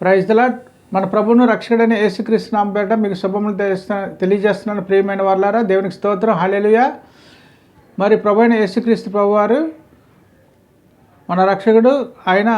ప్రైజ్లా మన ప్రభును రక్షకుడైన యేసుక్రీస్తు నామం మీకు శుభములు తెలియజేస్తున్నాను. ప్రియమైన వాళ్ళారా దేవునికి స్తోత్రం. హల్లెలూయా మరి ప్రభు అయిన యేసుక్రీస్తు ప్రభు వారు మన రక్షకుడు. ఆయన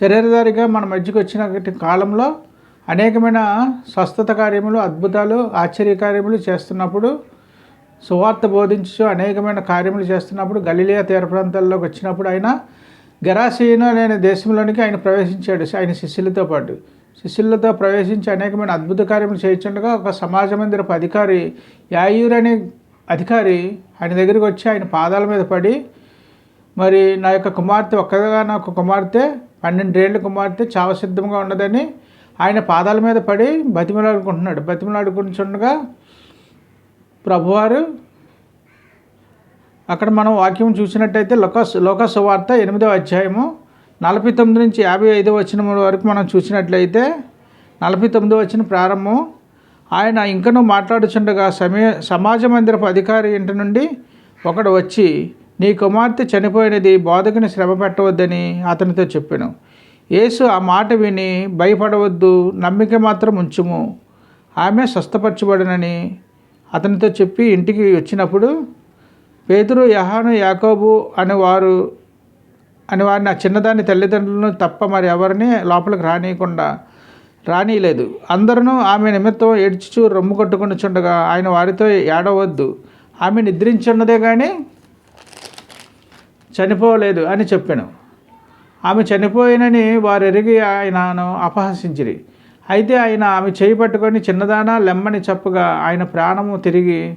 శరీరధారిగా మన మధ్యకి వచ్చిన కాలంలో అనేకమైన స్వస్థత కార్యములు అద్భుతాలు ఆశ్చర్య కార్యములు చేస్తున్నప్పుడు సువార్త బోధించు అనేకమైన కార్యములు చేస్తున్నప్పుడు గలిలియా తీర ప్రాంతాల్లోకి వచ్చినప్పుడు ఆయన గరాసీను అనే దేశంలోనికి ఆయన ప్రవేశించాడు ఆయన శిష్యులతో పాటు. శిష్యులతో ప్రవేశించి అనేకమైన అద్భుత కార్యములు చేయించుండగా ఒక సమాజ మందిరపు అధికారి యాయూర్ అనే అధికారి ఆయన దగ్గరికి వచ్చి ఆయన పాదాల మీద పడి మరి నా యొక్క కుమార్తె ఒక్కగా నా ఒక కుమార్తె పన్నెండేళ్ళ కుమార్తె చావసిద్ధంగా ఉన్నదని ఆయన పాదాల మీద పడి బతిమలాడుకుంటున్నాడు. బతిమలాడుకుంటుండగా ప్రభువారు అక్కడ మనం వాక్యం చూసినట్టయితే లోక లోక సువార్త ఎనిమిదవ అధ్యాయము నలభై తొమ్మిది నుంచి యాభై ఐదవ వచ్చిన వరకు మనం చూసినట్లయితే నలభై తొమ్మిదో వచ్చిన ప్రారంభం ఆయన ఇంకనూ మాట్లాడుచుండగా సమయ సమాజ మందిరపు అధికారి ఇంటి నుండి ఒకడు వచ్చి నీ కుమార్తె చనిపోయినది బోధకుని శ్రమ పెట్టవద్దని అతనితో చెప్పాను. యేసు ఆ మాట విని భయపడవద్దు నమ్మిక మాత్రం ఉంచుము. ఆమె స్వస్థపరచబడినని అతనితో చెప్పి ఇంటికి వచ్చినప్పుడు పేతురు యహాను యాకోబు అనేవారు అని వారిని ఆ చిన్నదాని తల్లిదండ్రులను తప్ప మరి ఎవరిని లోపలికి రానియకుండా రానియలేదు. అందరూ ఆమె నిమిత్తం ఏడ్చుచు రొమ్ము కొట్టుకుని చుండగా ఆయన వారితో ఏడవద్దు. ఆమె నిద్రించున్నదే కానీ చనిపోలేదు అని చెప్పాను. ఆమె చనిపోయినని వారు ఎరిగి ఆయనను అపహసించిరి. అయితే ఆయన ఆమె చేయి పట్టుకొని చిన్నదానా లెమ్మని చెప్పగా ఆయన ప్రాణము తిరిగి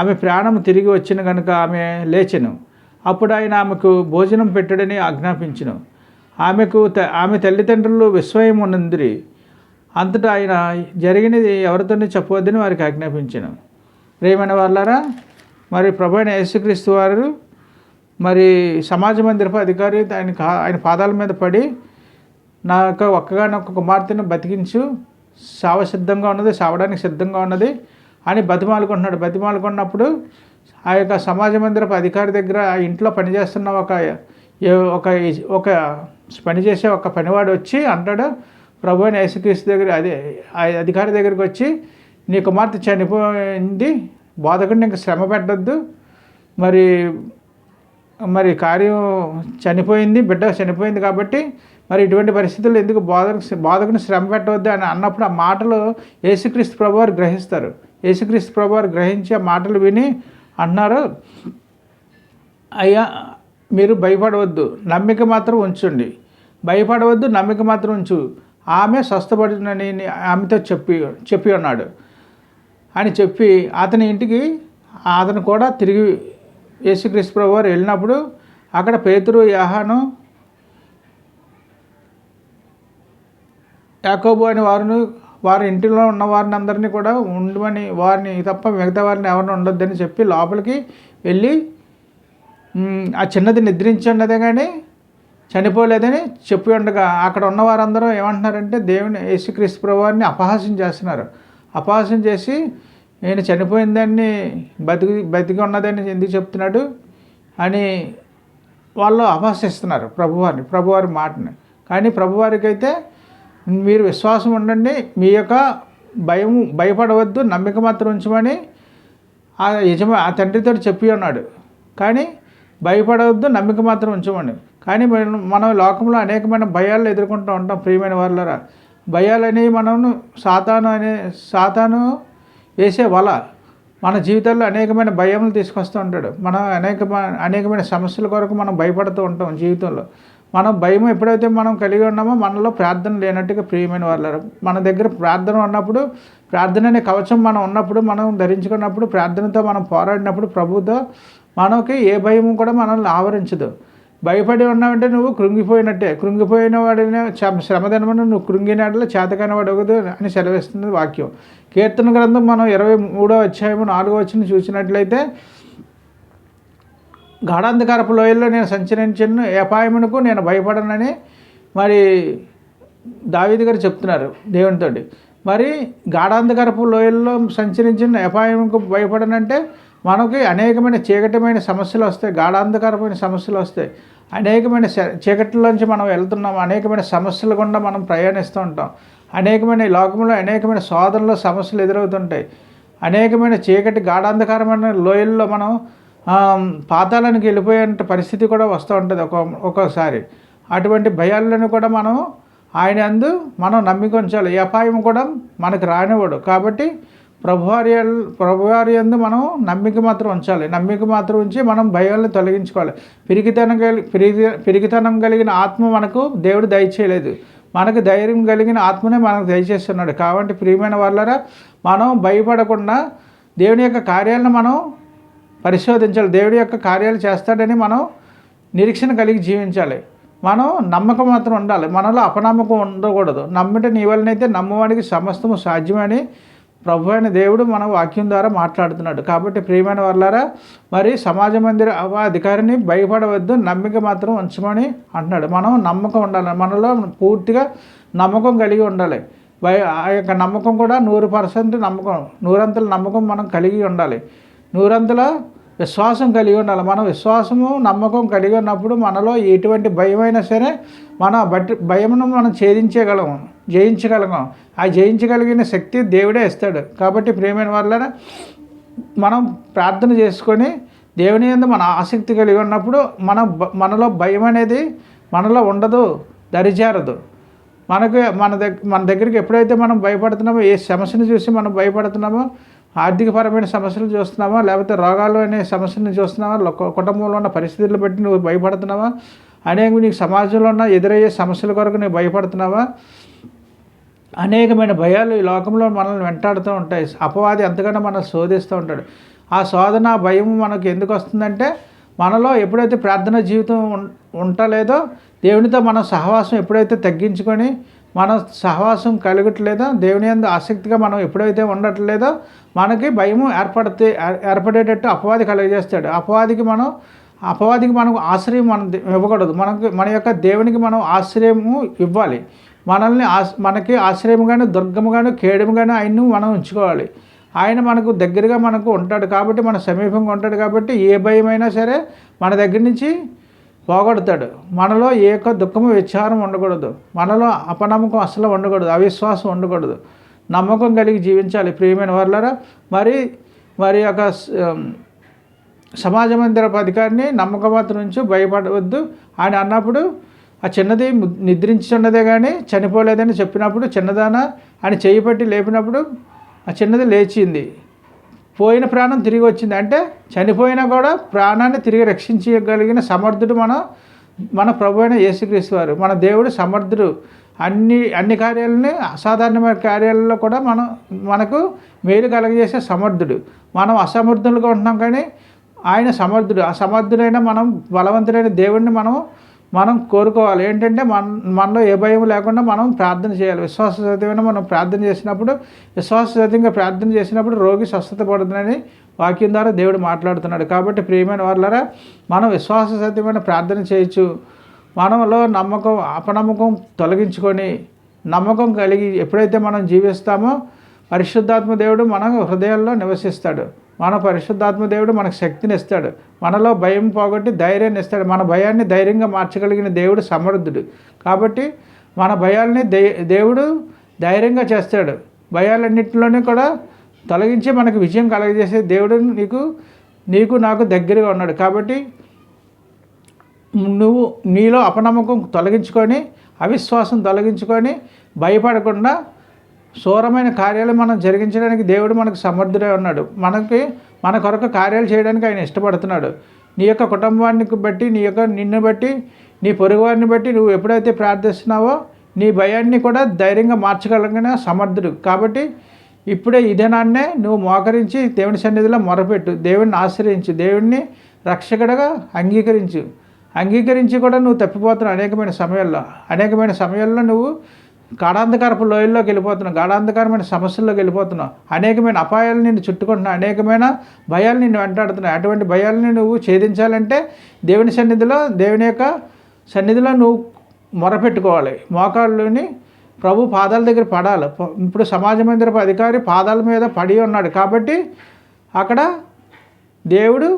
ఆమె ప్రాణం తిరిగి వచ్చిన కనుక ఆమె లేచెను. అప్పుడు ఆయన ఆమెకు భోజనం పెట్టడని ఆజ్ఞాపించను. ఆమెకు త- ఆమె తల్లిదండ్రులు విస్మయం ఉన్నందిరి అంతటా ఆయన జరిగినది ఎవరితోనే చెప్పవద్దని వారికి ఆజ్ఞాపించను. ప్రేమైన వాళ్ళారా మరి ప్రభు అయిన యేసుక్రీస్తు వారు మరి సమాజ మందిరపు అధికారి ఆయన కా ఆయన పాదాల మీద పడి నా యొక్క ఒక్కగానొక్క కుమార్తెను బతికించు. సావ సిద్ధంగా ఉన్నది సావడానికి సిద్ధంగా ఉన్నది. అని బతిమాలుకుంటున్నాడు. బతిమాలుకున్నప్పుడు ఆ యొక్క సమాజ మందిరపు అధికారి దగ్గర ఆ ఇంట్లో పనిచేస్తున్న ఒక ఏ- ఒక ఒక పనిచేసే ఒక పనివాడు వచ్చి అంటాడు ప్రభు అని యేసుక్రీస్తు దగ్గర అదే ఆ అధికారి దగ్గరికి వచ్చి నీ కుమార్తె చనిపోయింది బోధకుడిని ఇంక శ్రమ పెట్టద్దు. మరి మరి కార్యం చనిపోయింది బిడ్డ చనిపోయింది కాబట్టి మరి ఇటువంటి పరిస్థితుల్లో ఎందుకు బోధకు బోధకుని శ్రమ పెట్టవద్దు అని అన్నప్పుడు ఆ మాటలు యేసుక్రీస్తు ప్రభువారు గ్రహిస్తారు. యేసుక్రీస్తు ప్రభువారు గ్రహించి ఆ మాటలు విని అన్నారు అయ్యా మీరు భయపడవద్దు నమ్మిక మాత్రం ఉంచండి. భయపడవద్దు నమ్మిక మాత్రం ఉంచు. ఆమె స్వస్థపడినని ఆమెతో చెప్పి చెప్పి ఉన్నాడు అని చెప్పి అతని ఇంటికి అతను కూడా తిరిగి యేసుక్రీస్తు ప్రభు వారు వెళ్ళినప్పుడు అక్కడ పేతురు యాహాను యాకోబు అని వారిని వారి ఇంటిలో ఉన్న వారిని అందరినీ కూడా ఉండమని వారిని తప్ప మిగతా వారిని ఎవరిని ఉండొద్దని చెప్పి లోపలికి వెళ్ళి ఆ చిన్నది నిద్రించున్నదే కానీ చనిపోలేదని చెప్పి ఉండగా అక్కడ ఉన్న వారందరూ ఏమంటున్నారంటే దేవుని యేసుక్రీస్తు ప్రభువారిని అపహాస్యం చేస్తున్నారు. అపహాస్యం చేసి నేను చనిపోయిందాన్ని బతికి బతికి ఉన్నదని ఎందుకు చెప్తున్నాడు? అని వాళ్ళు అపహసిస్తున్నారు ప్రభువారిని ప్రభువారి మాటని. కానీ ప్రభువారికి అయితే మీరు విశ్వాసం ఉండండి మీ యొక్క భయం భయపడవద్దు నమ్మిక మాత్రం ఉంచమని ఆ యజమా ఆ తండ్రితో చెప్పి ఉన్నాడు. కానీ భయపడవద్దు నమ్మిక మాత్రం ఉంచమని. కానీ మనం మనం లోకంలో అనేకమైన భయాలు ఎదుర్కొంటూ ఉంటాం ప్రియమైన వాళ్ళరా భయాలని మనం సాతాను అనే సాతాను వేసే వల మన జీవితాల్లో అనేకమైన భయములు తీసుకొస్తూ ఉంటాడు. మనం అనేక అనేకమైన సమస్యల కొరకు మనం భయపడుతూ ఉంటాం జీవితంలో. మనం భయం ఎప్పుడైతే మనం కలిగి ఉన్నామో మనలో ప్రార్థన లేనట్టుగా ప్రియమైన వాళ్ళు మన దగ్గర ప్రార్థన ఉన్నప్పుడు ప్రార్థన అనే కవచం మనం ఉన్నప్పుడు మనం ధరించుకున్నప్పుడు ప్రార్థనతో మనం పోరాడినప్పుడు ప్రభుతో మనకి ఏ భయం కూడా మనల్ని ఆవరించదు. భయపడి ఉన్నావంటే నువ్వు కృంగిపోయినట్టే. కృంగిపోయిన వాడిని శ్రమధనమని నువ్వు కృంగినట్లు చేతకాని వాడు ఒకదు అని సెలవిస్తుంది వాక్యం. కీర్తన గ్రంథం మనం ఇరవై మూడో అధ్యాయము నాలుగో వచ్చిన చూసినట్లయితే గాఢాంధకారపు లోయల్లో నేను సంచరించను అపాయమునకు నేను భయపడనని మరి దావీది గారు చెప్తున్నారు దేవునితోటి. మరి గాఢాంధకారపు లోయల్లో సంచరించిన అపాయంకు భయపడనంటే మనకి అనేకమైన చీకటమైన సమస్యలు వస్తాయి గాఢాంధకారమైన సమస్యలు వస్తాయి. అనేకమైన చీకటిలోంచి మనం వెళ్తున్నాం అనేకమైన సమస్యలు గుండా మనం ప్రయాణిస్తూ ఉంటాం. అనేకమైన లోకంలో అనేకమైన శోధనలు సమస్యలు ఎదురవుతుంటాయి. అనేకమైన చీకటి గాఢాంధకారమైన లోయల్లో మనం పాతాళానికి వెళ్ళిపోయే పరిస్థితి కూడా వస్తూ ఉంటుంది ఒక ఒక్కొక్కసారి అటువంటి భయాలను కూడా మనం ఆయన అందు మనం నమ్మిక ఉంచాలి. ఈ అపాయం కూడా మనకు రానివ్వడు. కాబట్టి ప్రభువారి ప్రభువారి యందు మనం నమ్మిక మాత్రం ఉంచాలి. నమ్మిక మాత్రం ఉంచి మనం భయాలను తొలగించుకోవాలి. పిరిగితనం కలిగి పిరిగి పిరిగితనం కలిగిన ఆత్మ మనకు దేవుడు దయచేయలేదు మనకు ధైర్యం కలిగిన ఆత్మనే మనకు దయచేస్తున్నాడు కాబట్టి ప్రియమైన వాళ్ళరా మనం భయపడకుండా దేవుని యొక్క కార్యాలను మనం పరిశోధించాలి. దేవుడి యొక్క కార్యాలు చేస్తాడని మనం నిరీక్షణ కలిగి జీవించాలి. మనం నమ్మకం మాత్రం ఉండాలి. మనలో అపనమ్మకం ఉండకూడదు. నమ్మిట నీ వలనైతే నమ్మవానికి సమస్తము సాధ్యమని ప్రభు అయిన దేవుడు మన వాక్యం ద్వారా మాట్లాడుతున్నాడు. కాబట్టి ప్రియమైన వాళ్ళారా మరి సమాజ మందిర అధికారిని భయపడవద్దు. నమ్మిక మాత్రం ఉంచమని అంటున్నాడు. మనం నమ్మకం ఉండాలి. మనలో పూర్తిగా నమ్మకం కలిగి ఉండాలి. భయ ఆ యొక్క నమ్మకం కూడా నూరు పర్సెంట్ నమ్మకం నూరంతల నమ్మకం మనం కలిగి ఉండాలి. నూరంతల విశ్వాసం కలిగి ఉండాలి. మనం విశ్వాసము నమ్మకం కలిగి ఉన్నప్పుడు మనలో ఎటువంటి భయమైనా సరే మన బట్టి భయమును మనం ఛేదించగలము జయించగలము. ఆ జయించగలిగిన శక్తి దేవుడే ఇస్తాడు. కాబట్టి ప్రేమైన వల్ల మనం ప్రార్థన చేసుకొని దేవుని ఎందు మన ఆసక్తి కలిగి ఉన్నప్పుడు మన మనలో భయం అనేది మనలో ఉండదు దరిచేరదు మనకు మన దగ్గర మన దగ్గరికి ఎప్పుడైతే మనం భయపడుతున్నామో ఏ సమస్యను చూసి మనం భయపడుతున్నామో ఆర్థికపరమైన సమస్యలు చూస్తున్నామా లేకపోతే రోగాలు అనే సమస్యలను చూస్తున్నావా? లో- కుటుంబంలో ఉన్న పరిస్థితులు బట్టి నువ్వు భయపడుతున్నావా? అనేక నీకు సమాజంలో ఉన్న ఎదురయ్యే సమస్యల కొరకు నువ్వు భయపడుతున్నావా? అనేకమైన భయాలు ఈ లోకంలో మనల్ని వెంటాడుతూ ఉంటాయి. అపవాది ఎంతగానో మనల్ని శోధిస్తూ ఉంటాడు. ఆ శోధన ఆ భయం మనకు ఎందుకు వస్తుందంటే మనలో ఎప్పుడైతే ప్రార్థన జీవితం ఉం- దేవునితో మనం సహవాసం ఎప్పుడైతే తగ్గించుకొని మన సహవాసం కలగట్లేదో? దేవుని యందు ఆసక్తిగా మనం ఎప్పుడైతే ఉండట్లేదో మనకి భయము ఏర్పడితే ఏర్పడేటట్టు అపవాది కలుగజేస్తాడు. అపవాదికి మనం అపవాదికి మనకు ఆశ్రయం మనం ఇవ్వకూడదు. మనకు మన యొక్క దేవునికి మనం ఆశ్రయము ఇవ్వాలి. మనల్ని ఆశ మనకి ఆశ్రయముగాను దుర్గముగాను కేడముగాను ఆయన్ను మనం ఉంచుకోవాలి. ఆయన మనకు దగ్గరగా మనకు ఉంటాడు కాబట్టి మన సమీపంగా ఉంటాడు కాబట్టి ఏ భయమైనా సరే మన దగ్గర నుంచి పోగొడతాడు. మనలో ఏ దుఃఖము విచారం ఉండకూడదు. మనలో అపనమ్మకం అసలు ఉండకూడదు. అవిశ్వాసం ఉండకూడదు. నమ్మకం కలిగి జీవించాలి. ప్రియమైన వారులరా మరి మరి యొక్క సమాజ మందిరపు అధికారిని నమ్మకమాత్రం నుంచి భయపడవద్దు. ఆయన అన్నప్పుడు ఆ చిన్నది నిద్రించున్నదే కానీ చనిపోలేదని చెప్పినప్పుడు చిన్నదాన? అని చేయి పట్టి లేపినప్పుడు ఆ చిన్నది లేచింది. పోయిన ప్రాణం తిరిగి వచ్చింది. అంటే చనిపోయినా కూడా ప్రాణాన్ని తిరిగి రక్షించగలిగిన సమర్థుడు మన మన ప్రభు అయిన యేసుక్రీస్తు వారు. మన దేవుడు సమర్థుడు. అన్ని అన్ని కార్యాలని అసాధారణమైన కార్యాలలో కూడా మనం మనకు మేలు కలగజేసే సమర్థుడు. మనం అసమర్థులుగా ఉంటున్నాం కానీ ఆయన సమర్థుడు. ఆ సమర్థుడైన మనం బలవంతుడైన దేవుడిని మనం మనం కోరుకోవాలి. ఏంటంటే మన మనలో ఏ భయం లేకుండా మనం ప్రార్థన చేయాలి. విశ్వాస సత్యమైన మనం ప్రార్థన చేసినప్పుడు విశ్వాస సహితంగా ప్రార్థన చేసినప్పుడు రోగి స్వస్థత పడుతుందని వాక్యం ద్వారా దేవుడు మాట్లాడుతున్నాడు. కాబట్టి ప్రియమైన వాళ్ళరా మనం విశ్వాస సహితమైన ప్రార్థన చేయొచ్చు. మనలో నమ్మకం అపనమ్మకం తొలగించుకొని నమ్మకం కలిగి ఎప్పుడైతే మనం జీవిస్తామో పరిశుద్ధాత్మ దేవుడు మన హృదయాల్లో నివసిస్తాడు. మన పరిశుద్ధాత్మ దేవుడు మనకు శక్తిని ఇస్తాడు. మనలో భయం పోగొట్టి ధైర్యాన్ని ఇస్తాడు. మన భయాన్ని ధైర్యంగా మార్చగలిగిన దేవుడు సమర్థుడు. కాబట్టి మన భయాల్ని దే దేవుడు ధైర్యంగా చేస్తాడు. భయాలన్నింటిలోనే కూడా తొలగించి మనకు విజయం కలగజేసే దేవుడు నీకు నీకు నాకు దగ్గరగా ఉన్నాడు. కాబట్టి నువ్వు నీలో అపనమ్మకం తొలగించుకొని అవిశ్వాసం తొలగించుకొని భయపడకుండా శూరమైన కార్యాలు మనం జరిగించడానికి దేవుడు మనకు సమర్థుడై ఉన్నాడు. మనకి మన కొరకు కార్యాలు చేయడానికి ఆయన ఇష్టపడుతున్నాడు. నీ యొక్క కుటుంబాన్ని బట్టి నీ యొక్క నిన్ను బట్టి నీ పొరుగువారిని బట్టి నువ్వు ఎప్పుడైతే ప్రార్థిస్తున్నావో నీ భయాన్ని కూడా ధైర్యంగా మార్చగలిగిన సమర్థుడు. కాబట్టి ఇప్పుడే ఈ దినాన్నే నువ్వు మోకరించి దేవుని సన్నిధిలో మొరపెట్టు. దేవుడిని ఆశ్రయించు. దేవుడిని రక్షకుడుగా అంగీకరించు. అంగీకరించి కూడా నువ్వు తప్పిపోతున్నావు అనేకమైన సమయాల్లో. అనేకమైన సమయాల్లో నువ్వు గాఢాంధకారపు లోయల్లోకి వెళ్ళిపోతున్నావు గాఢాంధకారమైన సమస్యల్లోకి వెళ్ళిపోతున్నావు అనేకమైన అపాయాలు నిన్ను చుట్టుకుంటున్నావు అనేకమైన భయాలు నిన్ను వెంటాడుతున్నాయి. అటువంటి భయాలని నువ్వు ఛేదించాలంటే దేవుని సన్నిధిలో దేవుని యొక్క సన్నిధిలో నువ్వు మొరపెట్టుకోవాలి. మోకాళ్ళని ప్రభు పాదాల దగ్గర పడాలి. ఇప్పుడు సమాజ మందిరపు అధికారి పాదాల మీద పడి ఉన్నాడు కాబట్టి అక్కడ దేవుడు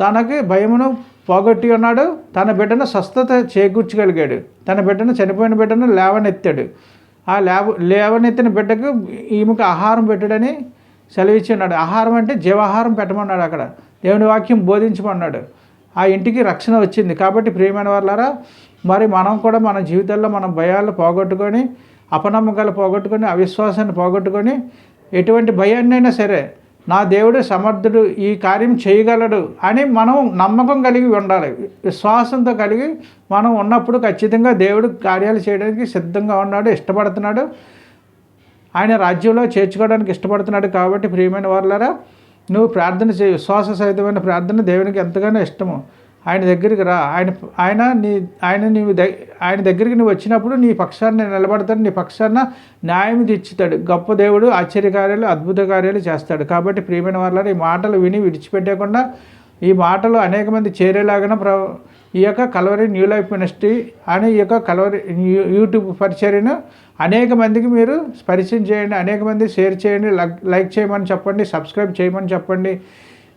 తనకి భయమును పోగొట్టి ఉన్నాడు తన బిడ్డను స్వస్థత చేకూర్చగలిగాడు. తన బిడ్డను చనిపోయిన బిడ్డను లేవనెత్తాడు. ఆ లేవ లేవనెత్తిన బిడ్డకు ఈమెకు ఆహారం పెట్టడని సెలవిచ్చి ఉన్నాడు ఆహారం అంటే జీవాహారం పెట్టమన్నాడు అక్కడ. దేవుని వాక్యం బోధించమన్నాడు. ఆ ఇంటికి రక్షణ వచ్చింది. కాబట్టి ప్రియమైన వాళ్ళారా మరి మనం కూడా మన జీవితంలో మన భయాలు పోగొట్టుకొని అపనమ్మకాలు పోగొట్టుకొని అవిశ్వాసాన్ని పోగొట్టుకొని ఎటువంటి భయాన్నైనా సరే నా దేవుడు సమర్థుడు ఈ కార్యం చేయగలడు అని మనం నమ్మకం కలిగి ఉండాలి. విశ్వాసంతో కలిగి మనం ఉన్నప్పుడు ఖచ్చితంగా దేవుడు కార్యాలు చేయడానికి సిద్ధంగా ఉన్నాడు ఇష్టపడుతున్నాడు. ఆయన రాజ్యంలో చేర్చుకోవడానికి ఇష్టపడుతున్నాడు కాబట్టి ప్రియమైన వాళ్ళారా నువ్వు ప్రార్థన చేయి. విశ్వాస సహితమైన ప్రార్థన దేవునికి ఎంతగానో ఇష్టము. ఆయన దగ్గరికి రా. ఆయన ఆయన నీ ఆయన నీవు ఆయన దగ్గరికి నువ్వు వచ్చినప్పుడు నీ పక్షాన్ని నిలబడతాడు. నీ పక్షాన న్యాయం తెచ్చుతాడు గొప్ప దేవుడు ఆశ్చర్యకార్యాలు అద్భుత కార్యాలు చేస్తాడు. కాబట్టి ప్రియమైన వాళ్ళ ఈ మాటలు విని విడిచిపెట్టకుండా ఈ మాటలు అనేక మంది చేరేలాగా ప్ర ఈ యొక్క కలవరి న్యూ లైఫ్ మినిస్ట్రీ అని ఈ యొక్క కలవరి యూట్యూబ్ పరిచర్యను అనేక మందికి మీరు పరిచయం చేయండి. అనేక మంది షేర్ చేయండి. లైక్ చేయమని చెప్పండి. సబ్స్క్రైబ్ చేయమని చెప్పండి.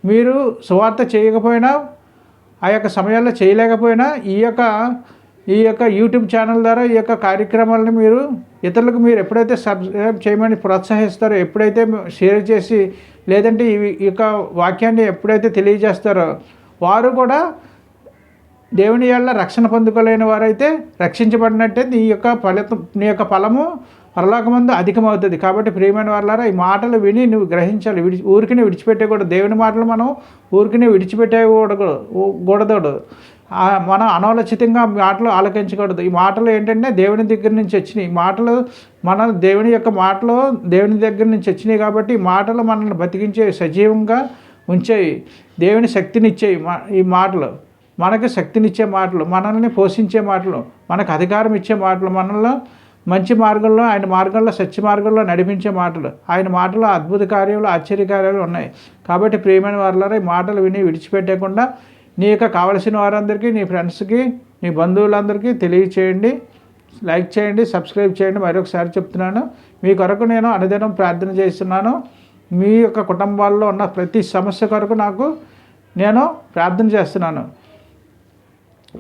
మీరు సువార్త చేయకపోయినా ఆ యొక్క సమయాల్లో చేయలేకపోయినా ఈ యొక్క ఈ యొక్క యూట్యూబ్ ఛానల్ ద్వారా ఈ యొక్క కార్యక్రమాలను మీరు ఇతరులకు మీరు ఎప్పుడైతే సబ్స్క్రైబ్ చేయమని ప్రోత్సహిస్తారో ఎప్పుడైతే షేర్ చేసి లేదంటే ఈ యొక్క వాక్యాన్ని ఎప్పుడైతే తెలియజేస్తారో వారు కూడా దేవుని వల్ల రక్షణ పొందుకోలేని వారైతే రక్షించబడినట్టే నీ యొక్క ఫలితం నీ యొక్క ఫలము పరలోకమందు అధికమవుతుంది. కాబట్టి ప్రియమైన వాళ్ళారా ఈ మాటలు విని నువ్వు గ్రహించాలి. విడిచి ఊరికినే విడిచిపెట్టకూడదు దేవుని మాటలు మనం ఊరికినే విడిచిపెట్టకూడదు మనం అనాలోచితంగా మాటలు ఆలకించకూడదు. ఈ మాటలు ఏంటంటే దేవుని దగ్గర నుంచి వచ్చినాయి. ఈ మాటలు మన దేవుని యొక్క మాటలు దేవుని దగ్గర నుంచి వచ్చినాయి కాబట్టి ఈ మాటలు మనల్ని బతికించే సజీవంగా ఉంచేవి దేవుని శక్తినిచ్చేవి ఈ మాటలు. మనకి శక్తినిచ్చే మాటలు మనల్ని పోషించే మాటలు మనకు అధికారం ఇచ్చే మాటలు మనల్ని మంచి మార్గంలో ఆయన మార్గంలో సత్య మార్గంలో నడిపించే మాటలు. ఆయన మాటలు అద్భుత కార్యాలు ఆశ్చర్య కార్యాలు ఉన్నాయి. కాబట్టి ప్రియమైన వారులారా ఈ మాటలు విని విడిచిపెట్టకుండా నీ యొక్క కావలసిన వారందరికీ నీ ఫ్రెండ్స్కి నీ బంధువులందరికీ తెలియచేయండి. లైక్ చేయండి సబ్స్క్రైబ్ చేయండి. మరొకసారి చెప్తున్నాను మీ కొరకు నేను అనుదినం ప్రార్థన చేస్తున్నాను. మీ యొక్క కుటుంబాల్లో ఉన్న ప్రతి సమస్య కొరకు నాకు నేను ప్రార్థన చేస్తున్నాను.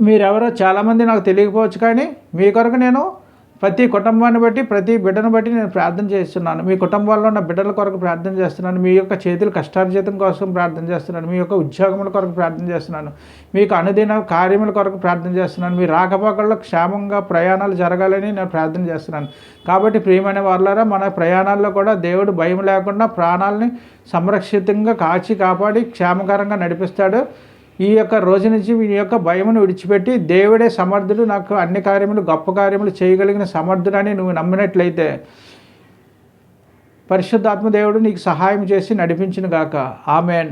మీరెవరో చాలామంది నాకు తెలియకపోవచ్చు కానీ మీ కొరకు నేను ప్రతి కుటుంబాన్ని బట్టి ప్రతి బిడ్డను బట్టి నేను ప్రార్థన చేస్తున్నాను. మీ కుటుంబాల్లో ఉన్న బిడ్డల కొరకు ప్రార్థన చేస్తున్నాను. మీ యొక్క చేతులు కష్టార్జితం కోసం ప్రార్థన చేస్తున్నాను. మీ యొక్క ఉద్యోగముల కొరకు ప్రార్థన చేస్తున్నాను. మీకు అనుదిన కార్యముల కొరకు ప్రార్థన చేస్తున్నాను. మీ రాకపోకల్లో క్షేమంగా ప్రయాణాలు జరగాలని నేను ప్రార్థన చేస్తున్నాను. కాబట్టి ప్రియమైన వాళ్ళారా మన ప్రయాణాల్లో కూడా దేవుడు భయం లేకుండా ప్రాణాలని సంరక్షితంగా కాచి కాపాడి క్షేమకరంగా నడిపిస్తాడు. ఈ యొక్క రోజు నుంచి మీ యొక్క భయమును విడిచిపెట్టి దేవుడే సమర్థుడు నాకు అన్ని కార్యములు గొప్ప కార్యములు చేయగలిగిన సమర్థుడని నువ్వు నమ్మినట్లయితే పరిశుద్ధాత్మ దేవుడు నీకు సహాయం చేసి నడిపించిన గాక. ఆమెన్.